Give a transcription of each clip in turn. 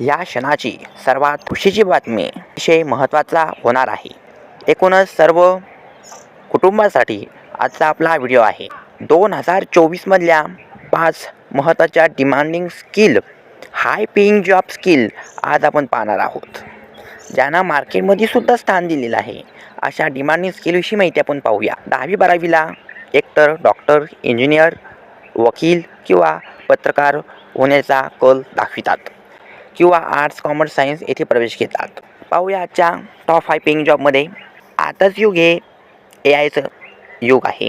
या क्षणाची सर्वात खुशीची बातमी विषय महत्त्वाचा होणार आहे. एकूणच सर्व कुटुंबासाठी आजचा आपला व्हिडिओ आहे. दोन हजार चोवीसमधल्या पाच महत्त्वाच्या demanding skill high paying job skill आज आपण पाहणार आहोत. ज्यांना मार्केटमध्ये सुद्धा स्थान दिलेलं आहे अशा डिमांडिंग स्किलविषयी माहिती आपण पाहूया. दहावी बारावीला एकतर डॉक्टर इंजिनियर वकील किंवा पत्रकार होण्याचा कल दाखवितात. किंवा आर्ट्स कॉमर्स सायन्स येथे प्रवेश घेतात. पाहूया आजच्या टॉप फाय पेईंग जॉबमध्ये आताच युग हे ए आयचं युग आहे.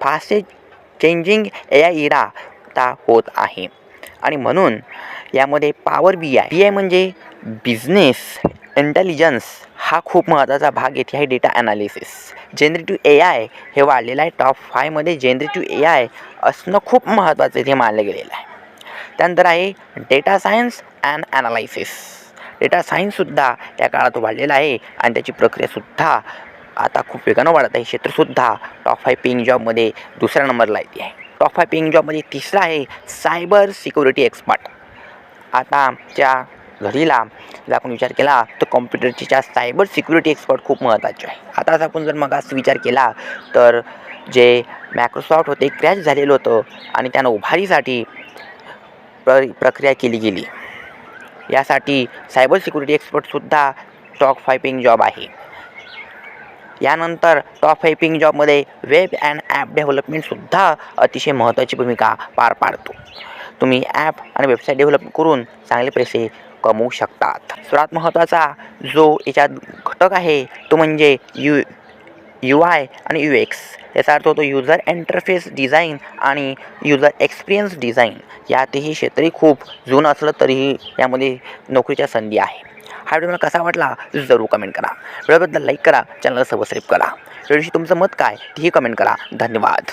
Fastest changing A I era आता होत आहे. आणि म्हणून यामध्ये power B I B I म्हणजे बिझनेस इंटेलिजन्स हा खूप महत्त्वाचा भाग येथे आहे data analysis generative A I हे वाढलेलं आहे. टॉप फायमध्ये जेनरेटिव्ह ए आय असणं खूप महत्त्वाचं इथे मानलं गेलेलं आहे. त्यानंतर आहे data science and analysis data सायन्ससुद्धा या काळात वाढलेला आहे आणि त्याची प्रक्रियासुद्धा आता खूप वेगानं वाढत आहे. क्षेत्रसुद्धा टॉप फाय पेईंग जॉबमध्ये दुसऱ्या नंबरला येते आहे. टॉप फाय पेईंग जॉबमध्ये तिसरा आहे सायबर सिक्युरिटी एक्सपर्ट आताच्या घडीला जर आपण विचार केला तर कॉम्प्युटरच्या सायबर सिक्युरिटी एक्सपर्ट खूप महत्त्वाचे आहे. आताच आपण जर मग असं विचार केला तर जे मॅक्रोसॉफ्ट होते क्रॅश झालेलं होतं आणि त्यानं उभारीसाठी प्र प्रक्रिया केली गेली. यासाठी सायबर सिक्युरिटी एक्सपर्टसुद्धा टॉप फायपिंग जॉब आहे. यानंतर टॉप फायपिंग जॉबमध्ये वेब अँड ॲप डेव्हलपमेंटसुद्धा अतिशय महत्त्वाची भूमिका पार पाडतो. तुम्ही ॲप आणि वेबसाईट डेव्हलप करून चांगले पैसे कमवू शकतात. सर्वात महत्त्वाचा जो याच्यात घटक आहे तो म्हणजे यू यू आय आणि यू एक्स याचा अर्थ होतो युजर इंटरफेस डिझाईन आणि युजर एक्सपिरियन्स डिझाईन यातही क्षेत्रही खूप जुनं असलं तरीही यामध्ये नोकरीच्या संधी आहे. हा व्हिडिओ मला कसा वाटला जरूर कमेंट करा. व्हिडिओबद्दल लाईक करा चॅनलला सबस्क्राईब करा. व्हिडिओशी तुमचं मत काय तेही कमेंट करा. धन्यवाद.